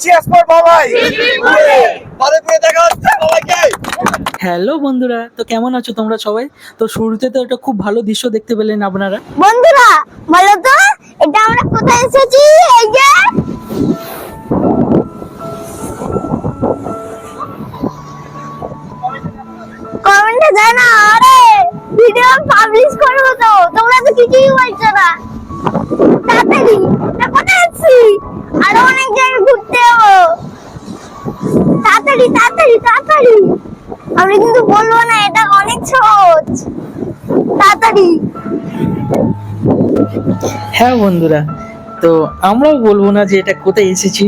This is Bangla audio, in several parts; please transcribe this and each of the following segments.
চিয়ার্স ফর বাবাই ভারতপুরে দেখা হচ্ছে বাবাইকে হ্যালো বন্ধুরা তো কেমন আছো তোমরা সবাই? তো শুরুতে তো একটা খুব ভালো দৃশ্য দেখতে পেলেন আপনারা। বন্ধুরা বলো তো এটা আমরা কোথায় এসেছি? এই যে! কমেন্টে জানা আরে ভিডিও পাবলিশ করব তো। তোমরা তো কিছুই বলছো না। তাড়াতাড়ি না কোথায় আছি আরও অনেক জায়গায় ঘুরতে যাব তাড়াতাড়ি তাড়াতাড়ি আমি কিন্তু বলব না, এটা অনেক সহজ। তাড়াতাড়ি। হ্যাঁ বন্ধুরা, তো আমরাও বলব না যে এটা কোথায় এসেছি।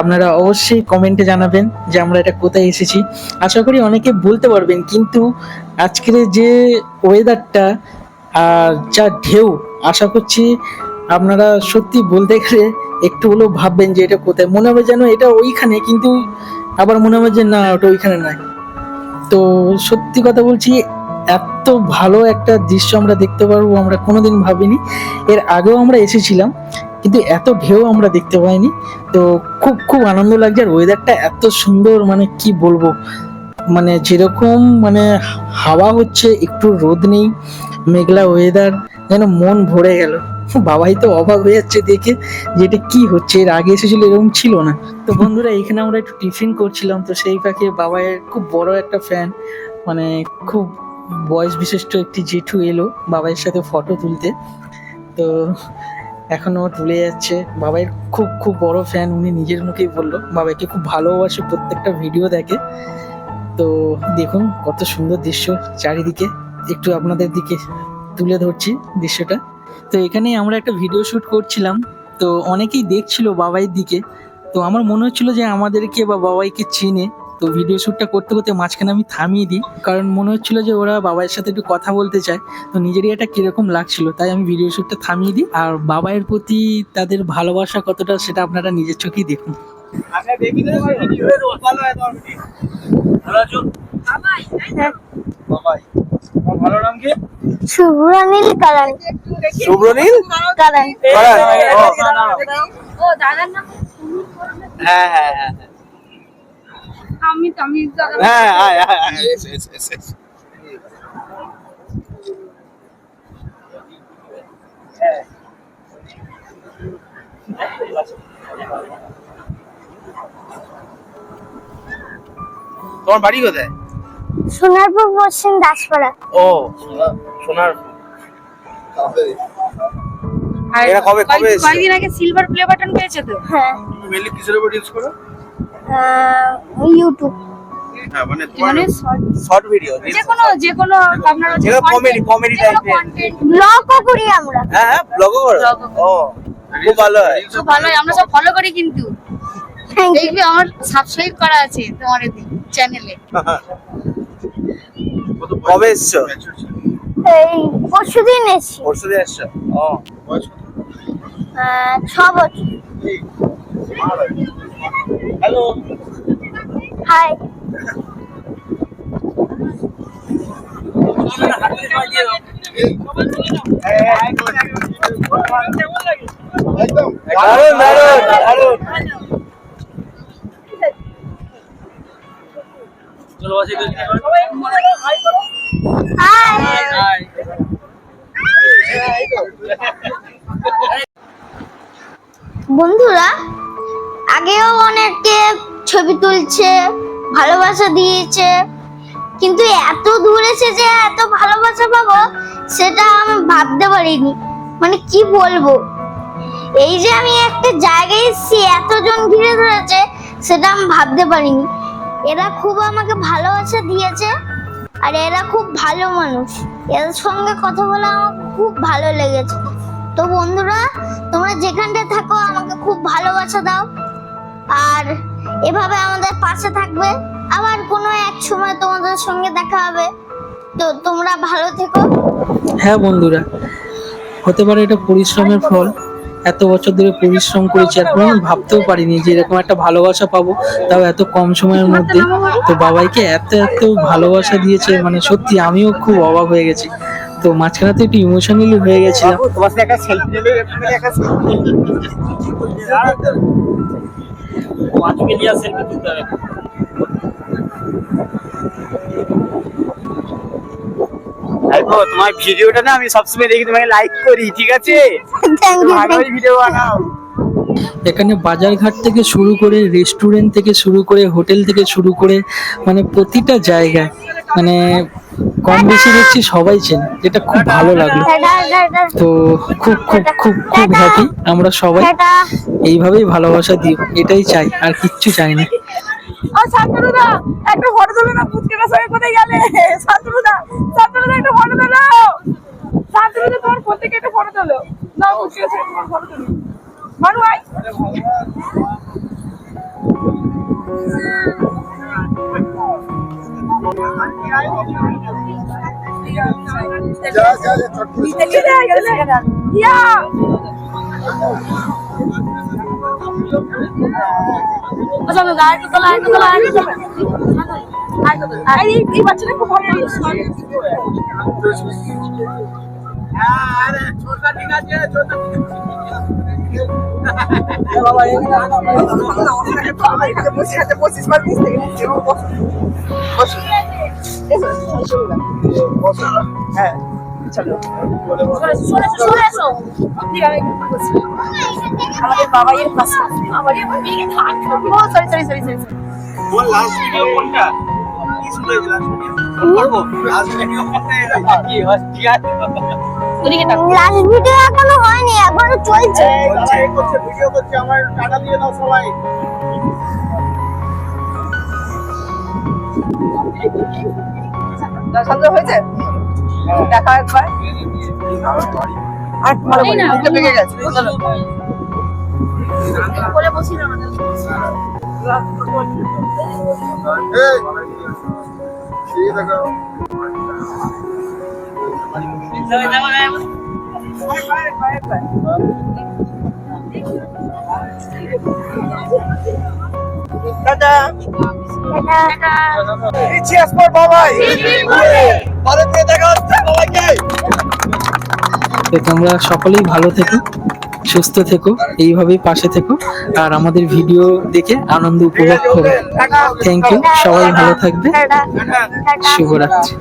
আপনারা অবশ্যই কমেন্টে জানাবেন যে আমরা এটা কোথায় এসেছি। আশা করি অনেকে বলতে পারবেন, কিন্তু আজকের যে ওয়েদারটা আর যা ঢেউ, আশা করছি আপনারা সত্যি বলতে গেলে একটু হলেও ভাববেন যে এটা কোথায়। মনে হবে যেন এটা ওইখানে, কিন্তু আবার মনে হবে যে না, ওটা ওইখানে নয় তো সত্যি কথা বলছি, এত ভালো একটা দৃশ্য আমরা দেখতে পারব, আমরা কোনোদিন ভাবিনি। এর আগেও আমরা এসেছিলাম, কিন্তু এত ঢেউ আমরা দেখতে পাইনি। তো খুব খুব আনন্দ লাগছে, আর ওয়েদারটা এত সুন্দর মানে কি বলব? মানে যেরকম মানে হাওয়া হচ্ছে, একটু রোদ নেই, মেঘলা ওয়েদার যেন মন ভরে গেল। বাবাই তো অবাক হয়ে যাচ্ছে দেখে যে এটা কি হচ্ছে, এর আগে এসেছিল এরকম ছিল না। তো বন্ধুরা, এখানে আমরা একটু টিফিন করছিলাম, তো সেই ফাঁকে বাবাইয়ের খুব বড় একটা ফ্যান মানে খুব বয়স বিশিষ্ট একটি জেঠু এলো বাবাইয়ের সাথে ফটো তুলতে। তো এখনও তুলে যাচ্ছে। বাবাইয়ের খুব খুব বড় ফ্যান উনি নিজের মুখেই বলল, বাবাইকে খুব ভালোবাসে, প্রত্যেকটা ভিডিও দেখে। তো দেখুন কত সুন্দর দৃশ্য চারিদিকে। একটু আপনাদের দিকে তুলে ধরছি দৃশ্যটা। তো এখানেই আমরা একটা ভিডিও শুট করছিলাম। তো অনেকেই দেখছিল বাবাইয়ের দিকে। তো আমার মনে হচ্ছিল যে আমাদেরকে বা বাবাইকে চিনে। তো ভিডিও শ্যুটটা করতে করতে মাঝখানে আমি থামিয়ে দিই। কারণ মনে হচ্ছিল যে ওরা বাবাইয়ের সাথে একটু কথা বলতে চায়। তো নিজেরই এটা কীরকম লাগছিল তাই আমি ভিডিও শ্যুটটা থামিয়ে দিই। আর বাবাইয়ের প্রতি তাদের ভালোবাসা কতটা সেটা আপনারা নিজের চোখেই দেখুন। হয় বাবাই। ভালো নাম কি শুভ্রনীল কারণ শুভ্রনীল কারণ ও দাদার নাম হ্যাঁ হ্যাঁ হ্যাঁ আমি আমি দাদা হ্যাঁ হ্যাঁ হ্যাঁ হ্যাঁ এস এস এস এস। তোমার বাড়ি কোথায়? সোনারপুর পশ্চিম দাসপাড়া। ও এরা কবে- কবে কয়েক- কয়েকদিন আগে সিলভার প্লে বাটন পেয়েছে তো? হ্যাঁ। তুমি কিসের উপর রিলস করো? ইউটিউব হ্যাঁ মানে মানে শর্ট ভিডিও যে কোনো যে কোনো আপনার ব্লগও করি আমরা। হ্যাঁ হ্যাঁ ব্লগও করো। ও ও খুব ভালো হয়। খুব ভালো আমরা সব ফলো করি কিন্তু। দেখবি আমার সাবস্ক্রাইব করা আছে তোমার চ্যানেলে কবে এসছো? এই পরশু দিন এসছি? পরশু দিন এসছো ও ছ বছর। হ্যালো। হাই হাই বন্ধুরা, আগেও অনেকে ছবি তুলছে, ভালোবাসা দিয়েছে, কিন্তু এত দূর এসে যে এত ভালোবাসা পাবো, সেটা আমি ভাবতে পারিনি। মানে কি বলব? এই যে আমি একটা জায়গায় এসেছি, এতজন ঘিরে ধরেছে, সেটা আমি ভাবতে পারিনি। এরা খুব আমাকে ভালোবাসা দিয়েছে, আর এরা খুব ভালো মানুষ। এদের সঙ্গে কথা বলে আমার খুব ভালো লেগেছে। তো বন্ধুরা, তোমরা যেখানটা থাকো, আমাকে খুব ভালোবাসা দাও। আর এভাবে আমাদের পাশে থাকবে। আবার কোনো এক সময় তোমাদের সঙ্গে দেখা হবে। তো তোমরা ভালো থেকো। হ্যাঁ বন্ধুরা, হতে পারে এটা পরিশ্রমের ফল। এত বছর ধরে পরিশ্রম করেছি, আর কোনো ভাবতেও পারিনি যে এরকম একটা ভালোবাসা পাবো। তাও এত কম সময়ের মধ্যে। তো বাবাইকে এত এত ভালোবাসা দিয়েছে মানে সত্যি আমিও খুব অবাক হয়ে গেছি। তো মাঝখানে তো একটু ইমোশনালি হয়ে গেছিলাম। তোমার সাথে একটা সেলফি নেবে একটা selfie। পাঁচকে নিয়ে সেলফি তুলতে হবে তোমার ভিডিওটা না আমি সবসময় দেখি তোমাকে লাইক করি ঠিক আছে? ভিডিও বানাও। এখানে বাজারঘাট থেকে শুরু করে রেস্টুরেন্ট থেকে শুরু করে হোটেল থেকে শুরু করে মানে প্রতিটা জায়গায় মানে কম বেশি দেখছি, সবাই চেনে, যেটা খুব ভালো লাগল। তো খুব খুব খুব খুব হ্যাপি আমরা সবাই। এইভাবেই ভালোবাসা দিই এটাই চাই, আর কিচ্ছু চাই না। একটা ফটো না সঙ্গে কোথায় গেলে? ফটো তোমার ফটো তোলো। চলে আয়, চলে আয়। ইয়া চলো গায়ে তো খুব ভালো আমাদের বাবাইয়ের পাশে ও সরি সরি সরি সরি তোমার লাস্ট ভিডিও কোনটা কি হয়েছে লাস্ট ভিডিও করব লাস্ট ভিডিও কোনটা কি হয়? ওদিকে তাক লাস্ট ভিডিও এখনও হয়নি এখনও চলছে। করছে করছে ভিডিও করছে আমার টাটা দিয়ে দাও সবাই। হয়েছে? দেখা একবার। আর গেছে। বলে আমাদের তোমরা সকলেই ভালো থেকো সুস্থ থেকো এইভাবেই পাশে থেকো আর আমাদের ভিডিও দেখে আনন্দ উপভোগ করো। থ্যাংক ইউ সবাই ভালো থাকবে। শুভরাত্রি।